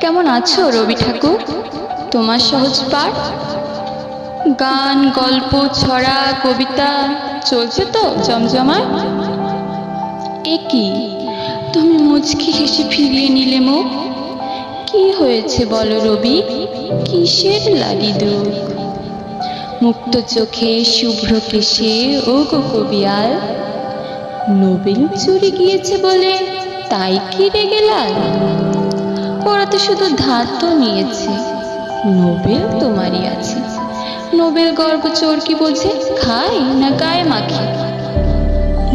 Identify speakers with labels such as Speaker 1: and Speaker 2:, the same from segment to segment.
Speaker 1: কেমন আছো রবি ঠাকুর? তোমার সহজ পাঠ? গান, গল্প, ছড়া, কবিতা, চলছে তো জমজমাট এ কি? তুমি মুচকি হেসে ফিরিয়ে নিলে মুখ? কি হয়েছে বলো রবি? কিসের লাগি দুঃখ? মুক্ত চোখে শুভ্র কেশে ও গো কবিয়াল নোবেল চুরি গিয়েছে বলে তাই কি রেগে লাল? ওরা তো শুধু ধার তো নিয়েছে। নোবেল তোমারই আছে। নোবেল গর্ব চোর কি বোঝে? খাই না গায়ে মাখে?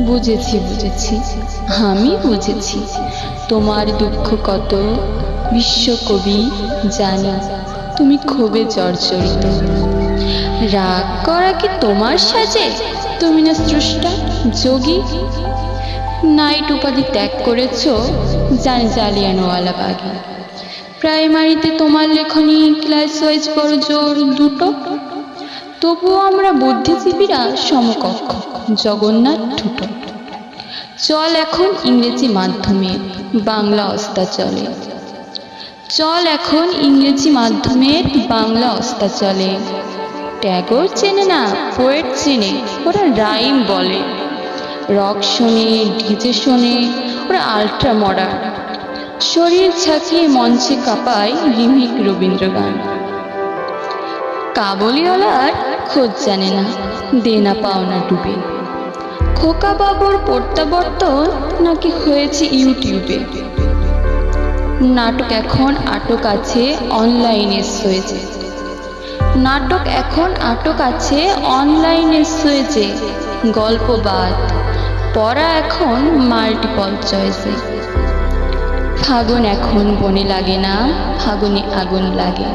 Speaker 1: বুঝেছি বুঝেছি। আমি বুঝেছি। তোমার দুঃখ কত? বিশ্বকবি জানি। তুমি ক্ষোভে জর্জরিত। রাগ করা কি তোমার সাজে? তুমি না স্রষ্টা, যোগী? নাইট উপাধি ত্যাগ করেছ, জানি জালিয়ানওয়ালা বাগে প্রাইমারিতে তোমার লেখনী ক্লাস ওয়াইজ বড় জোর, দুটো। তবুও আমরা বুদ্ধিজীবীরা সমকক্ষ, জগন্নাথ ঠুটো চল এখন ইংরেজি মাধ্যমে, বাংলা অস্তা চলে চল এখন ইংরেজি মাধ্যমে, বাংলা অস্তা চলে ট্যাগর চেনে না পোয়েট চেনে, ওরা রাইম বলে। রক শোনে ডিজে শোনে, ওরা আলট্রা মডার্ন শরীর ছাকিয়ে মঞ্চে কাঁপায় রিমিক রবীন্দ্র গান কাবলিওয়ালার খোঁজ জানে না, দেনা পাওনা ডুবে। খোকা বাবুর প্রত্যাবর্তন নাকি হয়েছে ইউটিউবে। নাটক এখন আটক আছে অনলাইনে হয়েছে নাটক এখন আটক আছে অনলাইনে হয়েছে গল্প বাদ, পড়া এখন মাল্টিপল চয়েসে। ফাগুন এখন বনে লাগে না, ফাগুনে আগুন লাগে।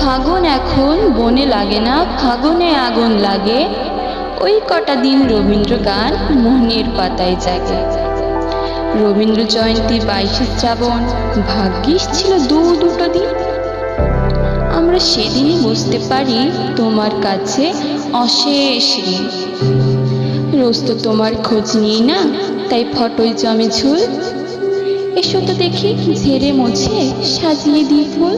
Speaker 1: ফাগুন এখন বনে লাগে না, ফাগুনে আগুন লাগে। ওই কটা দিন রবীন্দ্র গান মোহনের পাতায় জাগে। রবীন্দ্র জয়ন্তী বাইশে শ্রাবণ, ভাগ্যিস ছিল দু দুটো দিন। আমরা সেদিনই বুঝতে পারি তোমার কাছে অশেষ ঋণ। রোজ তো তোমার খোঁজ নিই না, তাই ফটোয় জমে ঝুল। এসো তো দেখি ঝেড়ে মুছে সাজিয়ে দিই ফুল।